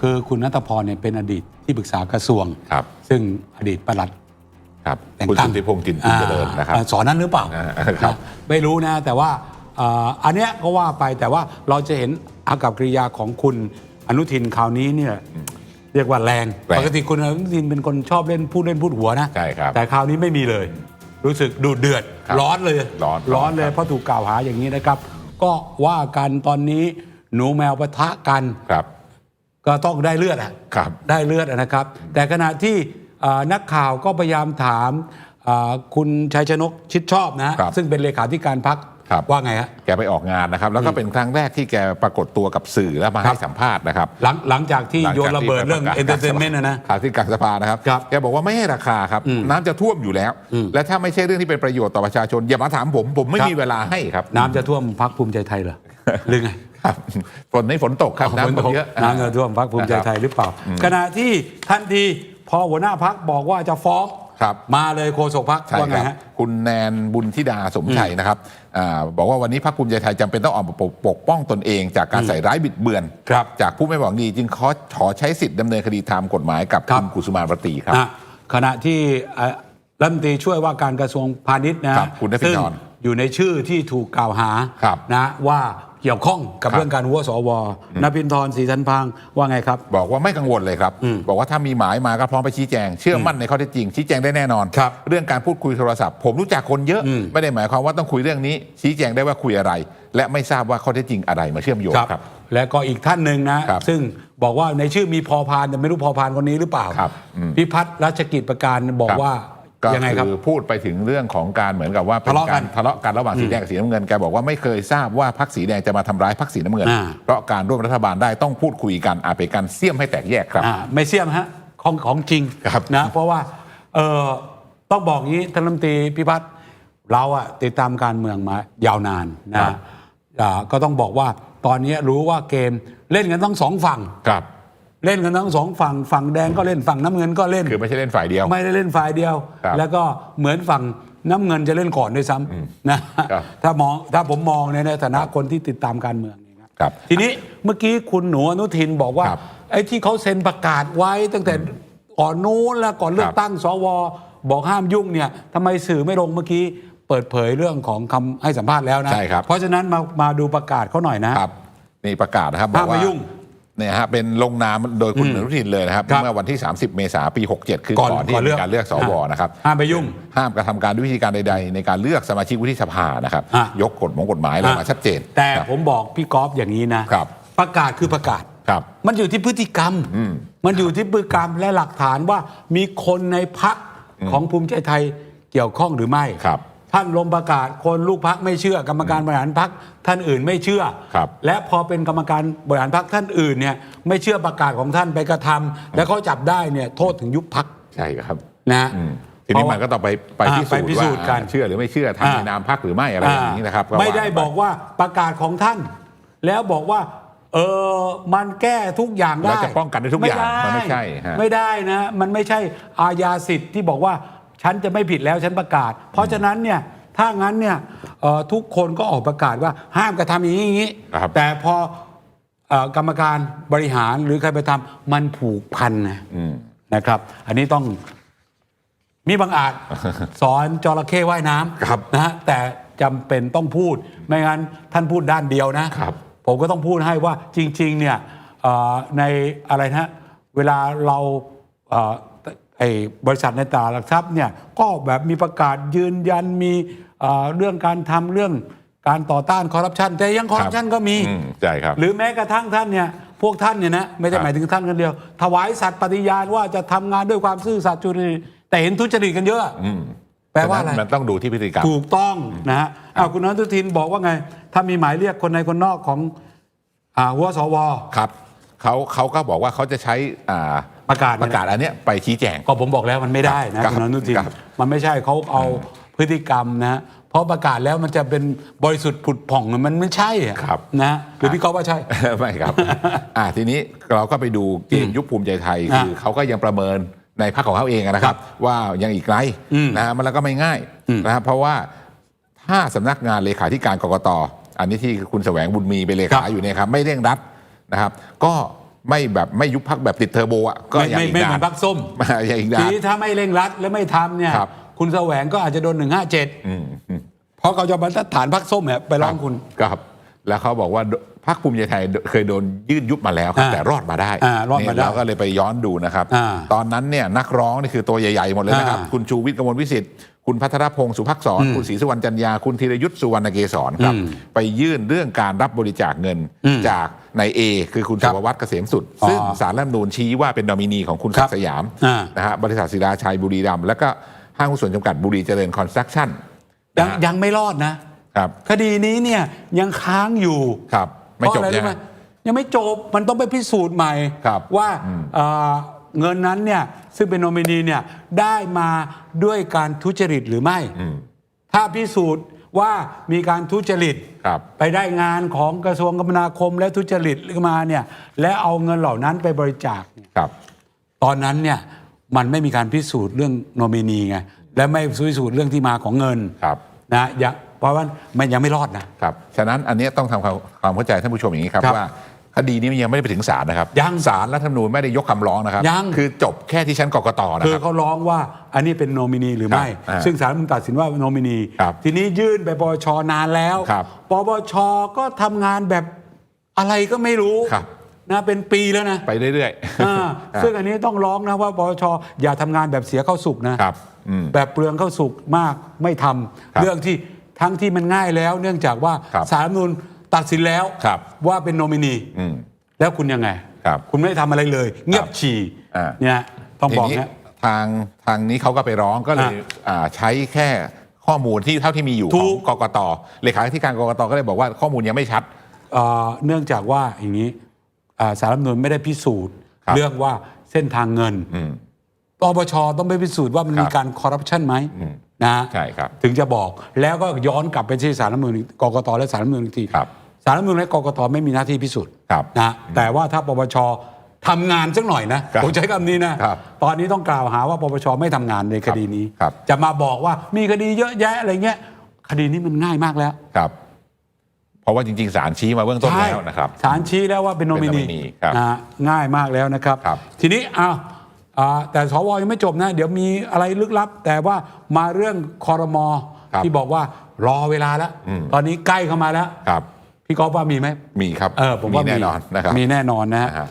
คือคุณนัทพรเนี่ยเป็นอดีตที่ปรึกษากระทรวง ครับซึ่งอดีตปลัด ครับแต่งคุณตั้ง สุทธิพงศ์จินจุนเจริญนะครับ อ่าสอนนั้นหรือเปล่าอ่าครับนะไม่รู้นะแต่ว่าอ่าอันเนี้ยก็ว่าไปแต่ว่าเราจะเห็นอากับกริยาของคุณอนุทินคราวนี้เนี่ยเรียกว่าแรงแรงปกติคุณอนุทินเป็นคนชอบเล่นพูดเล่นพูดหัวนะใช่ครับแต่คราวนี้ไม่มีเลย รู้สึกดูเดือดครับร้อนเลยร้อนร้อนเลยครับเพราะถูกกล่าวหาอย่างนี้นะครับ ก็ว่ากันตอนนี้หนูแมวปะทะกันครับ ก็ต้องได้เลือดอะครับได้เลือดอะนะครับ แต่ขณะที่เอ่อนักข่าวก็พยายามถามเอ่อคุณชัยชนกชิดชอบนะครับซึ่งเป็นเลขาธิการพักครับว่าไงฮะ แกไปออกงานนะครับ แล้วก็เป็นครั้งแรกที่แกปรากฏตัวกับสื่อแล้วมาครัให้บสัมภาษณ์นะครับ หลังหลังจากที่หลังโยจากนระเบิดที่เรื่องประกาศเอนเตอร์เทนเมนต์นะนะขาที่กลางสภานะครับครับ แกบอกว่าไม่ให้ราคาครับ น้ำจะท่วมอยู่แล้ว และถ้าไม่ใช่เรื่องที่เป็นประโยชน์ต่อประชาชนอย่ามาถามผมผมไม่ครับมีเวลาให้ครับ น้ำจะท่วมพักภูมิใจไทยเหรอหรือไง ครับฝนในฝนตกครับฝน้ำตกตกเยอะน้ำจะท่วมพักภูมิใจไทยหรือเปล่า ขณะที่ทันทีพอหัวหน้าพักบอกว่าจะฟ้องครับมาเลยโฆษกพักใช่ว่าคไงรับฮะคุณแนนบุญธิดาสมชัยนะครับอาบอกว่าวันนี้พรรคภูมิใจไทยจำเป็นต้องออกมาปกปกป้องตนเองจากการใส่ร้ายบิดเบือนครับจากผู้ไม่หวังดีจึงขอขอใช้สิทธิ์ดำเนินคดีตามกฎหมายกับครัคุบณกุสุมารตีครับนะขณะที่เอ่อรัฐมนตรีช่วยว่าการกระทรวงพาณิชย์นะครับคุณนภิซึ่งธรอยู่ในชื่อที่ถูกกล่าวหาครับนะว่า เกี่ยวข้องกับครับ เรื่องการหัวสวนภินทรศรีทันพังว่าไงครับ บอกว่าไม่กังวลเลยครับ บอกว่าถ้ามีหมายมาก็พร้อมไปชี้แจง เชื่อมั่นในข้อเท็จจริง ชี้แจงได้แน่นอน ครับเรื่องการพูดคุยโทรศัพท์ ผมรู้จักคนเยอะ ไม่ได้หมายความว่าต้องคุยเรื่องนี้ ชี้แจงได้ว่าคุยอะไร และไม่ทราบว่าข้อเท็จจริงอะไรมาเชื่อมโยงครับ และก็อีกท่านหนึ่งนะ ครับซึ่งบอกว่าในชื่อมีพอพานแต่ไม่รู้พอพานคนนี้หรือเปล่า ครับอืมพิพัฒน์รัชกิจประการบอกว่า ก็ยังไงครับคือพูดไปถึงเรื่องของการเหมือนกับว่าป็ทะเลาะกันรทะเลาะกันระหว่างสีแดงกับสีน้ำเงินแกบอกว่าไม่เคยทราบว่าพรรคสีแดงจะมาทำร้ายพรรคสีน้ำเงิน อ่า เพราะการร่วมรัฐบาลได้ต้องพูดคุยกันอาจเป็นการเสี่ยมให้แตกแยกครับ อ่าไม่เสี่ยมฮะของของจริงครับนะเพราะว่าเออต้องบอกงี้ท่านรัฐมนตรีพิพัฒน์เราอะติดตามการเมืองมายาวนานนะอ่าก็ต้องบอกว่าตอนนี้รู้ว่าเกมเล่นกันทั้งสองฝั่ง ครับ เล่นกันทั้งสองฝั่งฝั่งแดงก็เล่นฝั่งน้ำเงินก็เล่น คือไม่ใช่เล่นฝ่ายเดียว ไม่ได้เล่นฝ่ายเดียว ครับแล้วก็เหมือนฝั่งน้ำเงินจะเล่นก่อนด้วยซ้ำนะครับ ถ้ามองถ้าผมมองในในฐานะคนที่ติดตามการเมืองเนี่ยนะ ครับ ทีนี้เมื่อกี้คุณหนูอนุทินบอกว่า ครับไอ้ที่เขาเซ็นประกาศไว้ตั้งแต่ก่อนนู้นแล้วก่อนเลือคกรับ ตั้งสวบอกห้ามยุ่งเนี่ยทำไมสื่อไม่ลงเมื่อกี้เปิดเผยเรื่องของคำให้สัมภาษณ์แล้วนะใช่ครับ เพราะฉะนั้นมามาดูประกาศเขาหน่อยนะ ครับนี่ประกาศนะครับบอห้ามกไม่ว่ายุ่ง เนี่ยฮะเป็นลงนามโดยคุณอนุทินเลยนะครับครับเมื่อวันที่ 30 เมษายนปี 67 คือก่อนก่อนที่ก่อนเลืมีอกการเลือกสวนะครับ ห้ามไปยุ่ง ห้ามกระทำการด้วยวิธีการใด ๆ ในการเลือกสมาชิกวุฒิสภานะครับ อะ ยกกฎหมงกฎหมายอะไรมาชัดเจนแต่ครับ ผมบอกพี่กอล์ฟอย่างนี้นะครับ ประกาศคือประกาศ ครับ มันอยู่ที่พฤติกรรมมันอยู่ที่พฤติกรรมและหลักฐานว่ามีคนในพักของภูมิใจไทยเกี่ยวข้องหรือไม่ ครับ ท่านลงประกาศ คนลูกพักไม่เชื่อกรรมการบริหารพักท่านอื่นไม่เชื่อ ครับและพอเป็นกรรมการบริหารพักท่านอื่นเนี่ยไม่เชื่อประกาศของท่านไปกระทำแล้วเขาจับได้เนี่ยโทษถึงยุบพักใช่ครับนะอืมทีนี้มันก็ต้องไปไปอ่าพิไปสูจน์พิว่าสูจน์กันเชื่อหรือไม่เชื่อทำในนามพรรคหรือไม่อะไรอย่างนี้นะครับก็ไม่ได้ว่าปบอกว่าประกาศของท่าน แล้วบอกว่า เออมันแก้ทุกอย่างได้แล้วจะป้องกันได้ทุกอย่างมันไม่ใช่ฮะ ไม่ได้นะ มันไม่ใช่อาญาสิทธิ์ที่บอกว่า ฉันจะไม่ผิดแล้วฉันประกาศ เพราะฉะนั้นเนี่ยถ้างั้นเนี่ยเอ่อทุกคนก็ออกประกาศว่าห้ามกระทำอย่างนี้อย่างนี้ ครับ แต่พอเอ่อกรรมการบริหารหรือใครไปทำมันผูกพันนะอืมนะครับ อันนี้ต้องมีบางอาจ สอนจระเข้ว่ายน้ครับำนะฮะแต่จำเป็นต้องพูด ไม่งั้นท่านพูดด้านเดียวนะ ครับ ผมก็ต้องพูดให้ว่าจริง ๆ เนี่ยเอ่อในอะไรนะเวลาเราเอ่อ ไอ้บริษัทในตลาดหลักทรัพย์เนี่ยก็แบบมีประกาศยืนยันมีเอ่อเรื่องการทำเรื่องการต่อต้านคอร์รัปชันแต่ยังคอร์รัปชันก็มีอืมใช่ครับหรือแม้กระทั่งท่านเนี่ยพวกท่านเนี่ยนะไม่ได้ครับหมายถึงท่านคนเดียว ถวายสัตย์ปฏิญาณว่าจะทำงานด้วยความซื่อสัตย์จุริแต่เห็นทุจริตกันเยอะอืมแปลว่าอะไรฉนั้นมันต้องดูที่พฤติกรรมถูกต้องนะฮะอ้าวคุณอนุทินบอกว่าไง ถ้ามีหมายเรียกคนในคนนอกของอ่าหัวสวครับเขาเขาก็บอกว่าเขาจะใช้อ่า ประกาศประกาศอันเนี้ยไปชี้แจง ก็ผมบอกแล้วมันไม่ได้นะครับคุณอนุทินครับมันไม่ใช่เขาเอาพฤติกรรมนะฮะเพราะประกาศแล้วมันจะเป็นบริสุทธิ์ผุดผ่องมันไม่ใช่อะครับ นะหรือพี่ก๊อฟว่าใช่ ไม่ครับ อ่าทีนี้เราก็ไปดูเกมยุคภูมิใจไทย อะคือเขาก็ยังประเมินในพรรคของเขาเองนะคครัรับบว่ายังอีกไกลอืมนะฮะมันแล้วก็ไม่ง่ายอืมนะครับเพราะว่าถ้าสำนักงานเลขาธิการกกตอันนี้ที่คุณแสวงบุญมีเป็นเลขาอยู่เนี่ยครับ ไม่เร่งรัดนะครับ ก็ ไม่แบบไม่ยุบพักแบบติดเทอร์โบอะก็ไม่ยังไม่อีกไม่เหนามือนนพักส้มยังอีกทีนานนี้ถ้าไม่เร่งรัดและไม่ทำเนี่ย ครับคุณแสวงก็อาจจะโดนหนึ่งห้าเจ็ดอืมอืม เพราะเขาจะบรรทัดฐานพักส้มเนี่ยไปร้องคุณ ครับ แล้วเขาบอกว่าพรรคภูมิใจไทยเคยโดนยื่นยุบมาแล้วครับอ่าแต่รอดมาได้อ่ารอดมาได้เนี่ยเราก็เลยไปย้อนดูนะครับอ่าตอนนั้นเนี่ยนักร้องนี่คือตัวใหญ่ๆหมดเลยนะครับอ่าคุณชูวิทย์กมลวิสิทธิ์คุณพัทรพงศ์สุภักษรคุณศรีสุวรรณจันยาคุณธีรยุทธ์สุวรรณเกษรครับอืมไปยื่นเรื่องการรับบริจาคเงินอืมจากนายเอคือคุณครัสุบภวัฒน์เกษมสุดอ๋อซึ่งสารรัฐธรรมนูญชี้ว่าเป็นนอมินีของคุณศักดิ์สยามอ่านะฮะบริษัทศิลาชัยบุรีรัมย์แล้วก็ห้างหุ้นส่วนจำกัดบุรีเจริญคอนสตรักชั่นยังยังไม่รอดนะ ครับคดีนี้เนี่ยยังค้างอยู่ครับไม่จบเพราะอะไรใช่รู้ไหไหมมยังไม่จบมันต้องไปพิสูจน์ใหม่ครับว่าเอ่อเงินนั้นเนี่ยซึ่งเป็นโนมินีเนี่ยได้มาด้วยการทุจริตหรือไม่อืมถ้าพิสูจน์ว่ามีการทุจริตครับไปได้งานของกระทรวงคมนาคมและทุจริตมาเนี่ยและเอาเงินเหล่านั้นไปบริจาคเนี่ยครับ ตอนนั้นเนี่ยมันไม่มีการพิสูจน์เรื่องโนมินีไงและไม่พิสูจน์เรื่องที่มาของเงินครับนะอย่า เพราะว่ามันยังไม่รอดนะ ครับ ฉะนั้นอันเนี้ยต้องทำความความเข้าใจท่านผู้ชมอย่างนี้ครับครับว่าคดีนี้มันยังไม่ได้ไปถึงศาลนะครับยังศาลรัฐธรรมนูญไม่ได้ยกคำร้องนะครับยัง คือจบแค่ที่ชั้นกกตนะคือครับ เขาร้องว่าอันนี้เป็นโนมินีหรือไม่ ครับอ่าซึ่งศาลมันตัดสินว่าโนมินี ครับทีนี้ยื่นไปปปชนานแล้วครับปปชก็ทำงานแบบอะไรก็ไม่รู้ครับ นะเป็นปีแล้วนะไปเรื่อยอ่าซึ่งอันนี้ต้องร้องนะว่าปปชอย่าทำงานแบบเสียเข้าสุกนะ ครับอืม แบบเปลืองเข้าสุกมากไม่ทำครับเรื่องที่ ทั้งที่มันง่ายแล้ว เนื่องจากว่าครับศาลรัฐธรรมนูญตัดสินแล้วครับว่าเป็นโนมินีอืมแล้วคุณยังไงครับคุณไม่ได้ทำอะไรเลย เงียบฉี่อ่า เนี่ยต้องทีบอกนี้นะ ทางทางนี้เขาก็ไปร้องก็เลยอะอ่าใช้แค่ข้อมูลที่เท่าที่มีอยู่ถูของก กกตเลขาธิการกกตก็เลยบอกว่าข้อมูลยังไม่ชัด เอ่อเนื่องจากว่าอย่างนี้อ่าสารรัฐธรรมนูญไม่ได้พิสูจน์ ครับ เรื่องว่าเส้นทางเงินอืม ปปชต้องไปพิสูจน์ว่ามันครับมีการคอร์รัปชันไหม อืม นะใช่ครับถึงจะบอกแล้วก็ย้อนกลับไปที่สารรัฐธรรมนูญกกตและสารรัฐธรรมนูญอีกทีครับสารรัฐธรรมนูญและกกตไม่มีหน้าที่พิสูจน์ครับนะแต่ว่าถ้าปปชทำงานสักหน่อยนะครับผมใช้คำนี้นะครับตอนนี้ต้องกล่าวหาว่าปปชไม่ทำงานในคดีนี้ครับจะมาบอกว่ามีคดีเยอะแยะอะไรเงี้ยคดีนี้มันง่ายมากแล้วครับเพราะว่าจริงๆศาลชี้มาเบื้องต้นใช่แล้วนะครับศาลชี้แล้วว่าเป็นโนมินีเป็นโนมินีครับนะฮะง่ายมากแล้วนะครับครับทีนี้อ้าวอ่า แต่สวยังไม่จบนะ เดี๋ยวมีอะไรลึกลับ แต่ว่ามาเรื่องคอรมอครับที่บอกว่ารอเวลาแล้วอืมตอนนี้ใกล้เข้ามาแล้วครับพี่กอฟว่ามีไหมมีครับเออผมว่าแน่นอนนะครับมีแน่นอนนะฮะนะฮะ